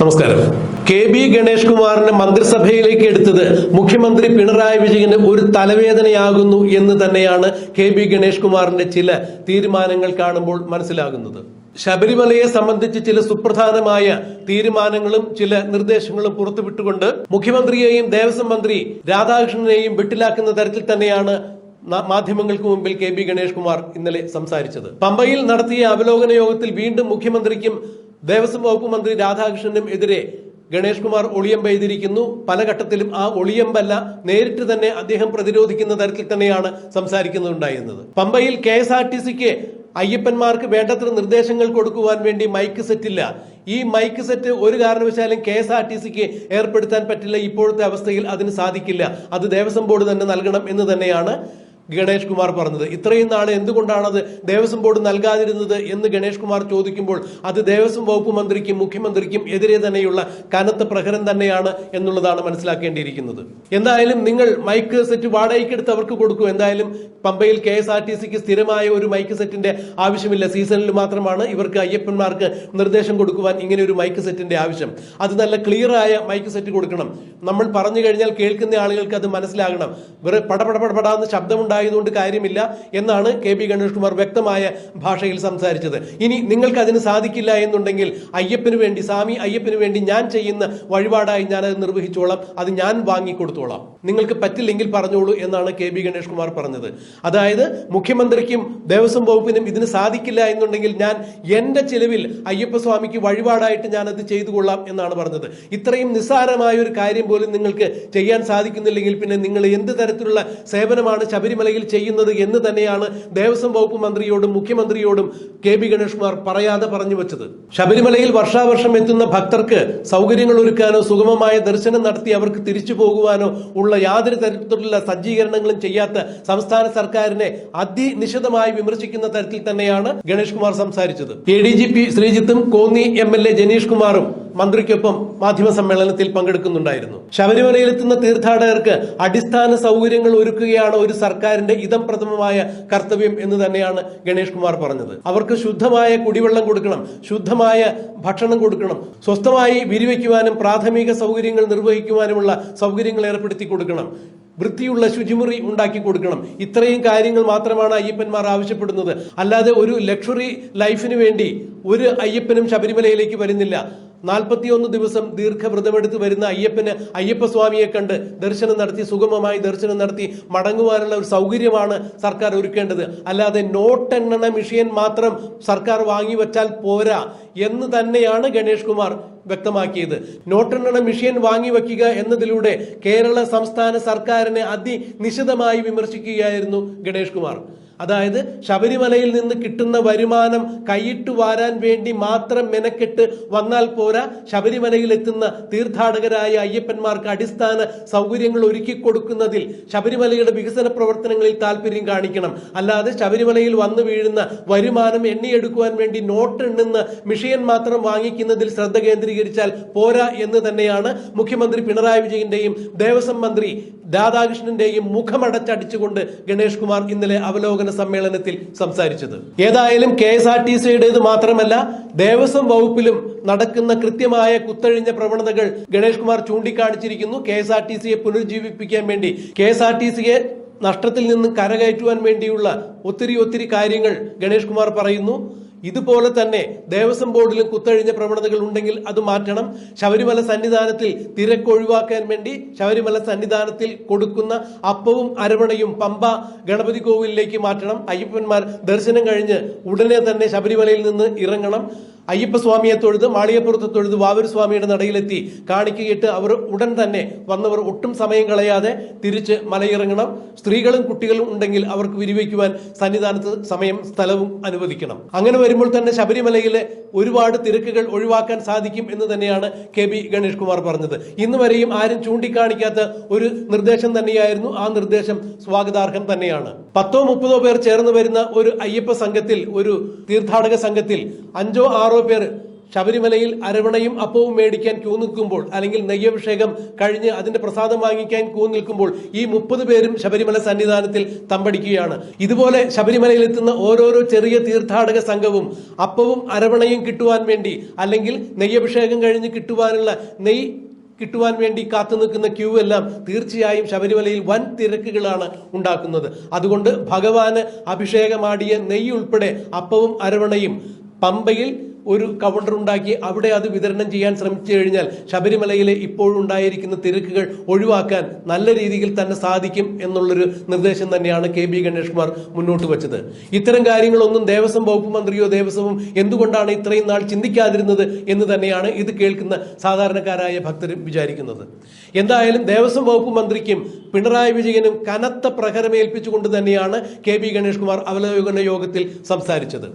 നമസ്കാരം. K B Ganesh കുമാറിനെ മന്ത്രിസഭയിലേക്ക് എടുത്തത് മുഖ്യമന്ത്രി പിണറായി വിജയന് ഒരു തലവേദനയാകുന്നു എന്ന് തന്നെയാണ് കെ ബി ഗണേഷ് കുമാറിന്റെ ചില തീരുമാനങ്ങൾ കാണുമ്പോൾ മനസ്സിലാകുന്നത്. ശബരിമലയെ സംബന്ധിച്ച് ചില സുപ്രധാനമായ തീരുമാനങ്ങളും ചില നിർദ്ദേശങ്ങളും പുറത്തുവിട്ടുകൊണ്ട് മുഖ്യമന്ത്രിയെയും ദേവസ്വം മന്ത്രി രാധാകൃഷ്ണനെയും വിട്ടിലാക്കുന്ന തരത്തിൽ തന്നെയാണ് മാധ്യമങ്ങൾക്ക് മുമ്പിൽ കെ ബി ഗണേഷ് കുമാർ ഇന്നലെ സംസാരിച്ചത്. പമ്പയിൽ നടത്തിയ അവലോകന യോഗത്തിൽ വീണ്ടും മുഖ്യമന്ത്രിക്കും ദേവസ്വം വകുപ്പ് മന്ത്രി രാധാകൃഷ്ണനും എതിരെ ഗണേഷ് കുമാർ ഒളിയമ്പെയ്തിരിക്കുന്നു പല ഘട്ടത്തിലും ആ ഒളിയമ്പല്ല നേരിട്ട് തന്നെ അദ്ദേഹം പ്രതിരോധിക്കുന്ന തരത്തിൽ തന്നെയാണ് സംസാരിക്കുന്നുണ്ടായിരുന്നത് പമ്പയിൽ കെ എസ് ആർ ടി സിക്ക് അയ്യപ്പന്മാർക്ക് വേണ്ടത്ര നിർദ്ദേശങ്ങൾ കൊടുക്കുവാൻ വേണ്ടി മൈക്ക് സെറ്റില്ല. ഈ മൈക്ക് സെറ്റ് ഒരു കാരണവശാലും കെ എസ് ആർ ടി സിക്ക് ഏർപ്പെടുത്താൻ പറ്റില്ല. ഇപ്പോഴത്തെ അവസ്ഥയിൽ അതിന് സാധിക്കില്ല. അത് ദേവസ്വം ബോർഡ് തന്നെ നൽകണം എന്ന് തന്നെയാണ് ഗണേഷ് കുമാർ പറഞ്ഞത്. ഇത്രയും നാൾ എന്തുകൊണ്ടാണത് ദേവസ്വം ബോർഡ് നൽകാതിരുന്നത് എന്ന് ഗണേഷ് കുമാർ ചോദിക്കുമ്പോൾ അത് ദേവസ്വം വകുപ്പ് മന്ത്രിക്കും മുഖ്യമന്ത്രിക്കും എതിരെ തന്നെയുള്ള കനത്ത പ്രഹരം തന്നെയാണ് എന്നുള്ളതാണ് മനസ്സിലാക്കേണ്ടിയിരിക്കുന്നത്. എന്തായാലും നിങ്ങൾ മൈക്ക് സെറ്റ് വാടകയ്ക്കെടുത്ത് അവർക്ക് കൊടുക്കൂ. എന്തായാലും പമ്പയിൽ കെ എസ് ആർ ടി സിക്ക് സ്ഥിരമായ ഒരു മൈക്ക് സെറ്റിന്റെ ആവശ്യമില്ല. സീസണിൽ മാത്രമാണ് ഇവർക്ക് അയ്യപ്പന്മാർക്ക് നിർദ്ദേശം കൊടുക്കുവാൻ ഇങ്ങനെ ഒരു മൈക്ക് സെറ്റിന്റെ ആവശ്യം. അത് നല്ല ക്ലിയർ ആയ മൈക്ക് സെറ്റ് കൊടുക്കണം. നമ്മൾ പറഞ്ഞു കഴിഞ്ഞാൽ കേൾക്കുന്ന ആളുകൾക്ക് അത് മനസ്സിലാകണം. വെറുതെ പടപട പടപടാന്ന് ശബ്ദമുണ്ടായതുകൊണ്ട് കാര്യമില്ല എന്നാണ് കെ പി ഗണേഷ് കുമാർ വ്യക്തമായ ഭാഷയിൽ സംസാരിച്ചത്. ഇനി നിങ്ങൾക്ക് അതിന് സാധിക്കില്ല എന്നുണ്ടെങ്കിൽ അയ്യപ്പന് വേണ്ടി സ്വാമി അയ്യപ്പന് വേണ്ടി ഞാൻ ചെയ്യുന്ന വഴിപാടായി ഞാൻ അത് നിർവഹിച്ചോളാം. അത് ഞാൻ വാങ്ങിക്കൊടുത്തോളാം. നിങ്ങൾക്ക് പറ്റില്ലെങ്കിൽ പറഞ്ഞോളൂ എന്നാണ് കെ ബി ഗണേഷ് കുമാർ പറഞ്ഞത്. അതായത് മുഖ്യമന്ത്രിക്കും ദേവസ്വം വകുപ്പിനും ഇതിന് സാധിക്കില്ല എന്നുണ്ടെങ്കിൽ ഞാൻ എന്റെ ചിലവിൽ അയ്യപ്പസ്വാമിക്ക് വഴിപാടായിട്ട് ഞാൻ അത് ചെയ്തു കൊള്ളാം എന്നാണ് പറഞ്ഞത്. ഇത്രയും നിസ്സാരമായ ഒരു കാര്യം പോലും നിങ്ങൾക്ക് ചെയ്യാൻ സാധിക്കുന്നില്ലെങ്കിൽ പിന്നെ നിങ്ങൾ എന്ത് തരത്തിലുള്ള സേവനമാണ് ശബരിമലയിൽ ചെയ്യുന്നത് എന്ന് തന്നെയാണ് ദേവസ്വം വകുപ്പ് മന്ത്രിയോടും മുഖ്യമന്ത്രിയോടും കെ ബി ഗണേഷ് കുമാർ പറയാതെ പറഞ്ഞു വെച്ചത്. ശബരിമലയിൽ വർഷാവർഷം എത്തുന്ന ഭക്തർക്ക് സൗകര്യങ്ങൾ ഒരുക്കാനോ സുഗമമായ ദർശനം നടത്തി അവർക്ക് തിരിച്ചു പോകുവാനോ ഉള്ള യാതൊരു തരത്തിലുള്ള സജ്ജീകരണങ്ങളും ചെയ്യാത്ത സംസ്ഥാന സർക്കാരിനെ അതിനിശിതമായി വിമർശിക്കുന്ന തരത്തിൽ തന്നെയാണ് ഗണേഷ് കുമാർ സംസാരിച്ചത്. A D G P ശ്രീജിത്തും Konni M L A Janeesh കുമാറും മന്ത്രിക്കൊപ്പം മാധ്യമ സമ്മേളനത്തിൽ പങ്കെടുക്കുന്നുണ്ടായിരുന്നു. ശബരിമലയിലെത്തുന്ന തീർത്ഥാടകർക്ക് അടിസ്ഥാന സൗകര്യങ്ങൾ ഒരുക്കുകയാണ് ഒരു സർക്കാരിന്റെ ഇതം പ്രഥമമായ കർത്തവ്യം എന്ന് തന്നെയാണ് ഗണേഷ് കുമാർ പറഞ്ഞത്. അവർക്ക് ശുദ്ധമായ കുടിവെള്ളം കൊടുക്കണം ശുദ്ധമായ ഭക്ഷണം കൊടുക്കണം സ്വസ്ഥമായി വിരിവയ്ക്കുവാനും പ്രാഥമിക സൗകര്യങ്ങൾ നിർവഹിക്കുവാനുമുള്ള സൗകര്യങ്ങൾ ഏർപ്പെടുത്തി കൊടുക്കണം. വൃത്തിയുള്ള ശുചിമുറി ഉണ്ടാക്കി കൊടുക്കണം. ഇത്രയും കാര്യങ്ങൾ മാത്രമാണ് അയ്യപ്പന്മാർ ആവശ്യപ്പെടുന്നത്. അല്ലാതെ ഒരു ലക്ഷറി ലൈഫിന് വേണ്ടി ഒരു അയ്യപ്പനും ശബരിമലയിലേക്ക് വരുന്നില്ല. നാൽപ്പത്തിയൊന്ന് ദിവസം ദീർഘവ്രതമെടുത്ത് വരുന്ന അയ്യപ്പന് അയ്യപ്പസ്വാമിയെ കണ്ട് ദർശനം നടത്തി സുഗമമായി ദർശനം നടത്തി മടങ്ങുവാനുള്ള ഒരു സൗകര്യമാണ് സർക്കാർ ഒരുക്കേണ്ടത്. അല്ലാതെ നോട്ടെണ്ണണ മിഷ്യൻ മാത്രം സർക്കാർ വാങ്ങി വച്ചാൽ പോരാ എന്ന് തന്നെയാണ് ഗണേഷ് കുമാർ വ്യക്തമാക്കിയത്. നോട്ടെണ്ണണ മിഷ്യൻ വാങ്ങി വയ്ക്കുക എന്നതിലൂടെ കേരള സംസ്ഥാന സർക്കാരിനെ അതിനിശിതമായി വിമർശിക്കുകയായിരുന്നു ഗണേഷ് കുമാർ. അതായത് ശബരിമലയിൽ നിന്ന് കിട്ടുന്ന വരുമാനം കൈയിട്ട് വാരാൻ വേണ്ടി മാത്രം മെനക്കെട്ട് വന്നാൽ പോരാ ശബരിമലയിൽ എത്തുന്ന തീർത്ഥാടകരായ അയ്യപ്പന്മാർക്ക് അടിസ്ഥാന സൗകര്യങ്ങൾ ഒരുക്കി കൊടുക്കുന്നതിൽ ശബരിമലയുടെ വികസന പ്രവർത്തനങ്ങളിൽ താല്പര്യം കാണിക്കണം. അല്ലാതെ ശബരിമലയിൽ വന്നു വീഴുന്ന വരുമാനം എണ്ണിയെടുക്കുവാൻ വേണ്ടി നോട്ട് എണ്ണുന്ന മിഷയൻ മാത്രം വാങ്ങിക്കുന്നതിൽ ശ്രദ്ധ കേന്ദ്രീകരിച്ചാൽ പോരാ എന്ന് തന്നെയാണ് മുഖ്യമന്ത്രി പിണറായി വിജയന്റെയും ദേവസ്വം മന്ത്രി രാധാകൃഷ്ണന്റെയും മുഖമടച്ചടിച്ചുകൊണ്ട് ഗണേഷ് കുമാർ ഇന്നലെ അവലോകന സമ്മേളനത്തിൽ സംസാരിച്ചത്. ഏതായാലും കെ എസ് ആർ ടി സിയുടേത് മാത്രമല്ല ദേവസ്വം വകുപ്പിലും നടക്കുന്ന കൃത്യമായ കുത്തഴിഞ്ഞ പ്രവണതകൾ ഗണേഷ് കുമാർ ചൂണ്ടിക്കാണിച്ചിരിക്കുന്നു. കെ എസ് ആർ ടി സിയെ പുനരുജ്ജീവിപ്പിക്കാൻ വേണ്ടി കെ എസ് ആർ ടി സിയെ നഷ്ടത്തിൽ നിന്ന് കരകയറ്റുവാൻ വേണ്ടിയുള്ള ഒത്തിരി ഒത്തിരി കാര്യങ്ങൾ ഗണേഷ് കുമാർ പറയുന്നു. ഇതുപോലെ തന്നെ ദേവസ്വം ബോർഡിലും കുത്തഴിഞ്ഞ പ്രവണതകൾ ഉണ്ടെങ്കിൽ അത് മാറ്റണം. ശബരിമല സന്നിധാനത്തിൽ തിരക്ക് ഒഴിവാക്കാൻ വേണ്ടി ശബരിമല സന്നിധാനത്തിൽ കൊടുക്കുന്ന അപ്പവും അരവണയും പമ്പ ഗണപതി കോവിലിലേക്ക് മാറ്റണം. അയ്യപ്പന്മാർ ദർശനം കഴിഞ്ഞ് ഉടനെ തന്നെ ശബരിമലയിൽ നിന്ന് ഇറങ്ങണം. അയ്യപ്പസ്വാമിയെ തൊഴുത് മാളികപ്പുറത്ത് തൊഴുത് വാവൂർ സ്വാമിയുടെ നടയിലെത്തി. കാണിക്കയിട്ട് അവർ ഉടൻ തന്നെ വന്നവർ ഒട്ടും സമയം കളയാതെ തിരിച്ച് മലയിറങ്ങണം. സ്ത്രീകളും കുട്ടികളും ഉണ്ടെങ്കിൽ അവർക്ക് വിരിവയ്ക്കുവാൻ സന്നിധാനത്ത് സമയം സ്ഥലവും അനുവദിക്കണം. അങ്ങനെ വരുമ്പോൾ തന്നെ ശബരിമലയിലെ ഒരുപാട് തിരക്കുകൾ ഒഴിവാക്കാൻ സാധിക്കും എന്ന് തന്നെയാണ് കെ ബി ഗണേഷ് കുമാർ പറഞ്ഞത്. ഇന്ന് വരെയും ആരും ചൂണ്ടിക്കാണിക്കാത്ത ഒരു നിർദ്ദേശം തന്നെയായിരുന്നു. ആ നിർദ്ദേശം സ്വാഗതാർഹം തന്നെയാണ്. പത്തോ മുപ്പതോ പേർ ചേർന്ന് വരുന്ന ഒരു അയ്യപ്പ സംഘത്തിൽ ഒരു തീർത്ഥാടക സംഘത്തിൽ അഞ്ചോ ആറോ പേർ ശബരിമലയിൽ അരവണയും അപ്പവും മേടിക്കാൻ ക്യൂ നിൽക്കുമ്പോൾ അല്ലെങ്കിൽ നെയ്യഭിഷേകം കഴിഞ്ഞ് അതിന്റെ പ്രസാദം വാങ്ങിക്കാൻ ക്യൂ നിൽക്കുമ്പോൾ ഈ മുപ്പത് പേരും ശബരിമല സന്നിധാനത്തിൽ തമ്പടിക്കുകയാണ്. ഇതുപോലെ ശബരിമലയിൽ എത്തുന്ന ഓരോരോ ചെറിയ തീർത്ഥാടക സംഘവും അപ്പവും അരവണയും കിട്ടുവാൻ വേണ്ടി അല്ലെങ്കിൽ നെയ്യഭിഷേകം കഴിഞ്ഞ് കിട്ടുവാനുള്ള നെയ് കിട്ടുവാൻ വേണ്ടി കാത്തു നിൽക്കുന്ന ക്യൂ എല്ലാം തീർച്ചയായും ശബരിമലയിൽ വൻ തിരക്കുകളാണ് ഉണ്ടാക്കുന്നത്. അതുകൊണ്ട് ഭഗവാന് അഭിഷേകമാടിയ നെയ്യ് ഉൾപ്പെടെ അപ്പവും അരവണയും പമ്പയിൽ ഒരു കൗണ്ടർ ഉണ്ടാക്കി അവിടെ അത് വിതരണം ചെയ്യാൻ ശ്രമിച്ചു കഴിഞ്ഞാൽ ശബരിമലയിലെ ഇപ്പോഴുണ്ടായിരിക്കുന്ന തിരക്കുകൾ ഒഴിവാക്കാൻ നല്ല രീതിയിൽ തന്നെ സാധിക്കും എന്നുള്ളൊരു നിർദ്ദേശം തന്നെയാണ് കെ ബി ഗണേഷ് കുമാർ മുന്നോട്ട് വെച്ചത്. ഇത്തരം കാര്യങ്ങളൊന്നും ദേവസ്വം വകുപ്പ് മന്ത്രിയോ ദേവസ്വവും എന്തുകൊണ്ടാണ് ഇത്രയും നാൾ ചിന്തിക്കാതിരുന്നത് എന്ന് തന്നെയാണ് ഇത് കേൾക്കുന്ന സാധാരണക്കാരായ ഭക്തരും വിചാരിക്കുന്നത്. എന്തായാലും ദേവസ്വം വകുപ്പ് മന്ത്രിക്കും പിണറായി വിജയനും കനത്ത പ്രഹരമേൽപ്പിച്ചുകൊണ്ട് തന്നെയാണ് കെ ബി ഗണേഷ് കുമാർ അവലോകന യോഗത്തിൽ സംസാരിച്ചത്.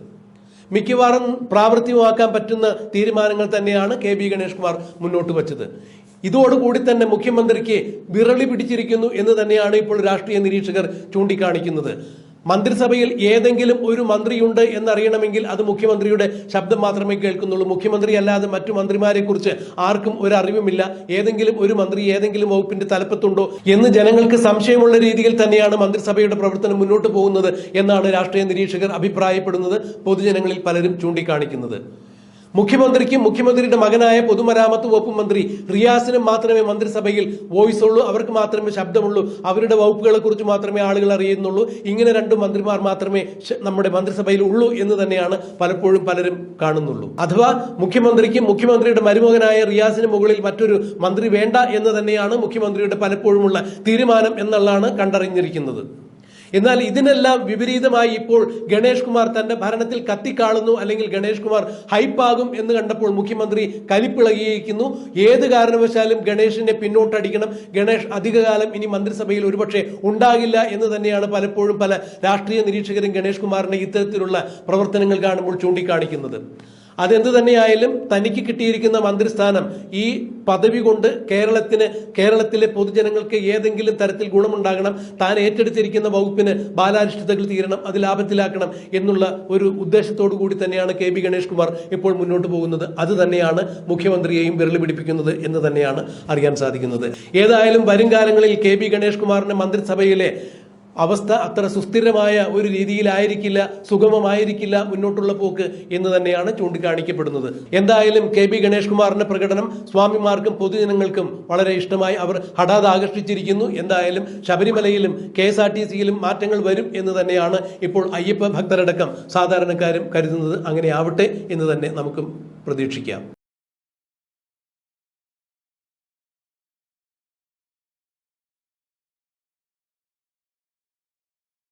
മിക്കവാറും പ്രാവർത്തികമാക്കാൻ പറ്റുന്ന തീരുമാനങ്ങൾ തന്നെയാണ് കെ ബി ഗണേഷ് കുമാർ മുന്നോട്ട് വച്ചത്. ഇതോടുകൂടി തന്നെ മുഖ്യമന്ത്രിക്ക് വിരളി പിടിച്ചിരിക്കുന്നു എന്ന് തന്നെയാണ് ഇപ്പോൾ രാഷ്ട്രീയ നിരീക്ഷകർ ചൂണ്ടിക്കാണിക്കുന്നത്. മന്ത്രിസഭയിൽ ഏതെങ്കിലും ഒരു മന്ത്രിയുണ്ട് എന്നറിയണമെങ്കിൽ അത് മുഖ്യമന്ത്രിയുടെ ശബ്ദം മാത്രമേ കേൾക്കുന്നുള്ളൂ. മുഖ്യമന്ത്രി അല്ലാതെ മറ്റു മന്ത്രിമാരെ കുറിച്ച് ആർക്കും ഒരു അറിവുമില്ല. ഏതെങ്കിലും ഒരു മന്ത്രി ഏതെങ്കിലും വകുപ്പിന്റെ തലപ്പത്തുണ്ടോ എന്ന് ജനങ്ങൾക്ക് സംശയമുള്ള രീതിയിൽ തന്നെയാണ് മന്ത്രിസഭയുടെ പ്രവർത്തനം മുന്നോട്ട് പോകുന്നത് എന്നാണ് രാഷ്ട്രീയ നിരീക്ഷകർ അഭിപ്രായപ്പെടുന്നത്. പൊതുജനങ്ങളിൽ പലരും ചൂണ്ടിക്കാണിക്കുന്നത്. മുഖ്യമന്ത്രിക്കും മുഖ്യമന്ത്രിയുടെ മകനായ പൊതുമരാമത്ത് വകുപ്പ് മന്ത്രി റിയാസിനും മാത്രമേ മന്ത്രിസഭയിൽ വോയിസ് ഉള്ളൂ അവർക്ക് മാത്രമേ ശബ്ദമുള്ളൂ. അവരുടെ വകുപ്പുകളെ കുറിച്ച് മാത്രമേ ആളുകൾ അറിയുന്നുള്ളൂ. ഇങ്ങനെ രണ്ട് മന്ത്രിമാർ മാത്രമേ നമ്മുടെ മന്ത്രിസഭയിൽ ഉള്ളൂ എന്ന് തന്നെയാണ് പലപ്പോഴും പലരും കാണുന്നുള്ളൂ. അഥവാ മുഖ്യമന്ത്രിക്കും മുഖ്യമന്ത്രിയുടെ മരുമകനായ റിയാസിന് മുകളിൽ മറ്റൊരു മന്ത്രി വേണ്ട എന്ന് തന്നെയാണ് മുഖ്യമന്ത്രിയുടെ പലപ്പോഴുമുള്ള തീരുമാനം എന്നുള്ളതാണ് കണ്ടറിഞ്ഞിരിക്കുന്നത്. എന്നാൽ ഇതിനെല്ലാം വിപരീതമായി ഇപ്പോൾ ഗണേഷ് കുമാർ തന്റെ ഭരണത്തിൽ കത്തിക്കാളുന്നു അല്ലെങ്കിൽ ഗണേഷ് കുമാർ ഹൈപ്പാകും എന്ന് കണ്ടപ്പോൾ മുഖ്യമന്ത്രി കലിപ്പിളകിയിരിക്കുന്നു. ഏത് കാരണവശാലും ഗണേഷിനെ പിന്നോട്ടടിക്കണം. ഗണേഷ് അധികകാലം ഇനി മന്ത്രിസഭയിൽ ഒരുപക്ഷെ ഉണ്ടാകില്ല എന്ന് തന്നെയാണ് പലപ്പോഴും പല രാഷ്ട്രീയ നിരീക്ഷകരും ഗണേഷ് കുമാറിന്റെ ഇത്തരത്തിലുള്ള പ്രവർത്തനങ്ങൾ കാണുമ്പോൾ ചൂണ്ടിക്കാണിക്കുന്നത്. അതെന്ത് തന്നെയായാലും തനിക്ക് കിട്ടിയിരിക്കുന്ന മന്ത്രിസ്ഥാനം ഈ പദവി കൊണ്ട് കേരളത്തിന് കേരളത്തിലെ പൊതുജനങ്ങൾക്ക് ഏതെങ്കിലും തരത്തിൽ ഗുണമുണ്ടാകണം താൻ ഏറ്റെടുത്തിരിക്കുന്ന വകുപ്പിന് ബാലാരിഷ്ടതകൾ തീരണം അത് ലാഭത്തിലാക്കണം എന്നുള്ള ഒരു ഉദ്ദേശത്തോടു കൂടി തന്നെയാണ് കെ ബി ഗണേഷ് കുമാർ ഇപ്പോൾ മുന്നോട്ട് പോകുന്നത്. അത് തന്നെയാണ് മുഖ്യമന്ത്രിയെയും വിരളി പിടിപ്പിക്കുന്നത് എന്ന് തന്നെയാണ് അറിയാൻ സാധിക്കുന്നത്. ഏതായാലും വരും കാലങ്ങളിൽ കെ ബി ഗണേഷ് കുമാറിന്റെ മന്ത്രിസഭയിലെ അവസ്ഥ അത്ര സുസ്ഥിരമായ ഒരു രീതിയിലായിരിക്കില്ല സുഗമമായിരിക്കില്ല മുന്നോട്ടുള്ള പോക്ക് എന്ന് തന്നെയാണ് ചൂണ്ടിക്കാണിക്കപ്പെടുന്നത്. എന്തായാലും കെ ബി ഗണേഷ് കുമാറിന്റെ പ്രകടനം സ്വാമിമാർക്കും പൊതുജനങ്ങൾക്കും വളരെ ഇഷ്ടമായി അവർ ഹഠാത് ആകർഷിച്ചിരിക്കുന്നു. എന്തായാലും ശബരിമലയിലും കെ എസ് ആർ ടി സിയിലും മാറ്റങ്ങൾ വരും എന്ന് തന്നെയാണ് ഇപ്പോൾ അയ്യപ്പ ഭക്തരടക്കം സാധാരണക്കാരും കരുതുന്നത്. അങ്ങനെ ആവട്ടെ എന്ന് തന്നെ നമുക്കും പ്രതീക്ഷിക്കാം.